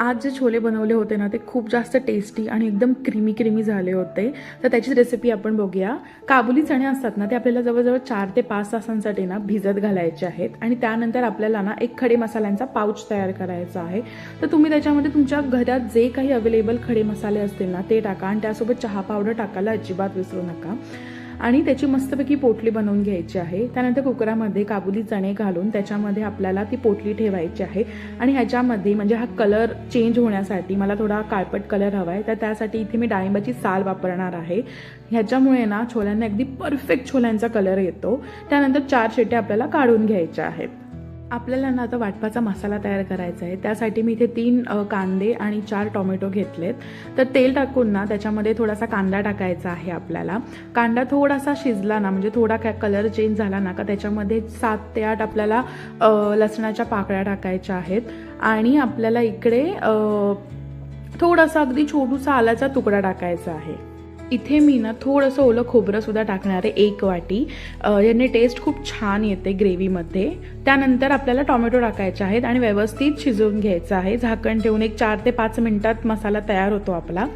आज जे छोले बनवले होते ना ते खूप जास्त टेस्टी आणि एकदम क्रीमी क्रीमी झाले होते. तर त्याची रेसिपी आपण बघूया. काबुली चणे असतात ना ते आपल्याला जवळजवळ चार ते पाच तासांसाठी ना भिजत घालायचे आहेत. आणि त्यानंतर आपल्याला ना एक खडे मसाल्यांचा पाऊच तयार करायचा आहे. तर तुम्ही त्याच्यामध्ये तुमच्या घरात जे काही अवेलेबल खडे मसाले असतील ना ते टाका. आणि त्यासोबत चहा पावडर टाकायला अजिबात विसरू नका. आणि त्याची मस्तपैकी पोटली बनवून घ्यायची आहे. त्यानंतर कुकरामध्ये काबुली चणे घालून त्याच्यामध्ये आपल्याला ती पोटली ठेवायची आहे. आणि ह्याच्यामध्ये म्हणजे हा कलर चेंज होण्यासाठी मला थोडा काळपट कलर हवा आहे. तर त्यासाठी इथे मी डाळिंबाची साल वापरणार आहे. ह्याच्यामुळे ना छोल्यांना अगदी परफेक्ट छोल्यांचा कलर येतो. त्यानंतर चार शेटे आपल्याला काढून घ्यायच्या आहेत. आपल्याला ना आता वाटपाचा मसाला तयार करायचा आहे. त्यासाठी मी इथे तीन कांदे आणि चार टोमॅटो घेतलेत. तर तेल टाकून ना त्याच्यामध्ये थोडासा कांदा टाकायचा आहे आपल्याला. कांदा थोडासा शिजला ना म्हणजे थोडा काय कलर चेंज झाला ना का त्याच्यामध्ये सात ते आठ आपल्याला लसणाच्या पाकळ्या टाकायच्या आहेत. आणि आपल्याला इकडे थोडासा अगदी छोटूसा आल्याचा तुकडा टाकायचा आहे. इथे मी ना थोडंसं ओलं खोबरंसुद्धा टाकणार आहे एक वाटी. याने टेस्ट खूप छान येते ग्रेव्हीमध्ये त्यानंतर आपल्याला टोमॅटो टाकायचे आहेत आणि व्यवस्थित शिजवून घ्यायचं आहे. झाकण ठेवून एक चार ते पाच मिनटात मसाला तयार होतो आपला.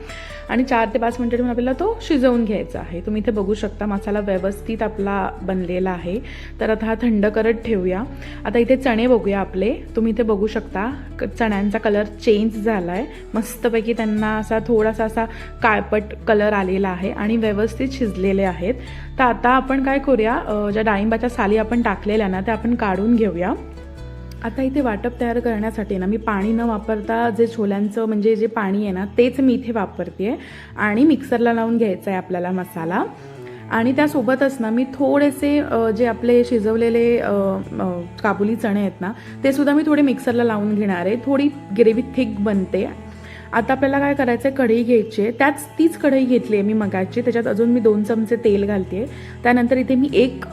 आणि चार ते पाच मिनटं ठेवून आपल्याला तो शिजवून घ्यायचा आहे. तुम्ही इथे बघू शकता मसाला व्यवस्थित आपला बनलेला आहे. तर आता हा थंड करत ठेवूया. आता इथे चणे बघूया आपले. तुम्ही इथे बघू शकता चण्यांचा कलर चेंज झाला आहे मस्तपैकी त्यांना असा थोडासा असा काळपट कलर आलेला आहे आणि व्यवस्थित शिजलेले आहेत. तर आता आपण काय करूया ज्या डाळिंबाच्या साली आपण टाकलेल्या ना त्या आपण काढून घेऊया. आता इथे वाटप तयार करण्यासाठी ना मी पाणी न वापरता जे छोल्यांचं म्हणजे जे पाणी आहे ना तेच मी इथे वापरते आणि मिक्सरला लावून घ्यायचा आहे आपल्याला मसाला. आणि त्यासोबतच ना मी थोडेसे जे आपले शिजवलेले काबुली चणे आहेत ना ते सुद्धा मी थोडे मिक्सरला लावून घेणार आहे. थोडी ग्रेव्ही थिक बनते. आता आपल्याला काय करायचं आहे कढई घ्यायची आहे. त्याच तीच कढई घेतली आहे मी मगाची त्याच्यात अजून मी दोन चमचे तेल घालते त्यानंतर इथे मी एक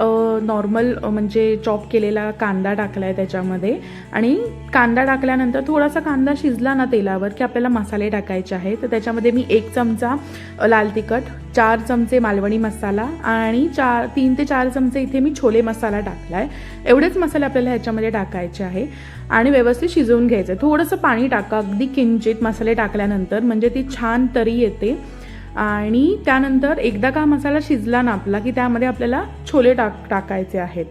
नॉर्मल म्हणजे चॉप केलेला कांदा टाकला आहे त्याच्यामध्ये. आणि कांदा टाकल्यानंतर थोडासा कांदा शिजला ना तेलावर की आपल्याला मसाले टाकायचे आहे तर त्याच्यामध्ये मी एक चमचा लाल तिखट चार चमचे मालवणी मसाला आणि चार तीन ते चार चमचे इथे मी छोले मसाला टाकला आहे एवढेच मसाले आपल्याला ह्याच्यामध्ये टाकायचे आहे. आणि व्यवस्थित शिजवून घ्यायचं. आहे थोडंसं पाणी टाका. अगदी किंचित मसाले टाकल्यानंतर म्हणजे ती छान तरी येते. आणि त्यानंतर एकदा का मसाला शिजला ना आपला की त्यामध्ये आपल्याला छोले टाक टाकायचे आहेत.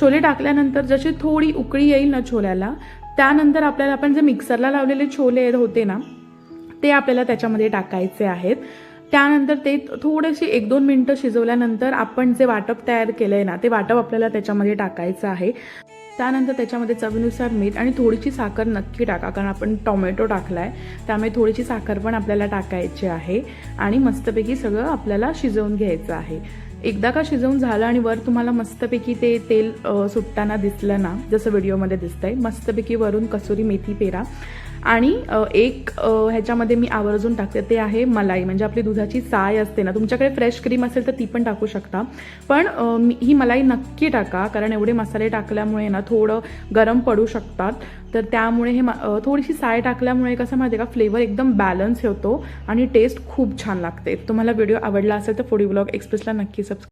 छोले टाकल्यानंतर जशी थोडी उकळी येईल ना छोल्याला त्यानंतर आपल्याला आपण जे मिक्सरला लावलेले छोले होते ना ते आपल्याला त्याच्यामध्ये टाकायचे आहेत. त्यानंतर ते थोडेसे एक दोन मिनटं शिजवल्यानंतर आपण जे वाटप तयार केलं आहे ना ते वाटप आपल्याला त्याच्यामध्ये टाकायचं आहे. त्यानंतर त्याच्यामध्ये चवीनुसार मीठ आणि थोडीशी साखर नक्की टाका कारण आपण टोमॅटो टाकला आहे त्यामुळे थोडीशी साखर पण आपल्याला टाकायची आहे आणि मस्तपैकी सगळं आपल्याला शिजवून घ्यायचं आहे. एकदा का शिजवून झालं आणि वर तुम्हाला मस्तपैकी ते तेल सुटताना दिसलं ना जसं व्हिडिओमध्ये दिसतंय मस्तपैकी वरून कसुरी मेथी पेरा. आणि एक ह्याच्यामध्ये मी आवर्जून टाकते ते आहे मलाई. म्हणजे आपली दुधाची साय असते ना तुमच्याकडे फ्रेश क्रीम असेल तर ती पण टाकू शकता. पण ही मलाई नक्की टाका कारण एवढे मसाले टाकल्यामुळे ना थोडं गरम पडू शकतात. तर त्यामुळे हे थोडीशी साय टाकल्यामुळे कसं माहिती आहे का फ्लेवर एकदम बॅलन्स होतो आणि टेस्ट खूप छान लागते. तुम्हाला व्हिडिओ आवडला असेल तर फुडी ब्लॉग एक्सप्रेसला नक्की सबस्क्राईब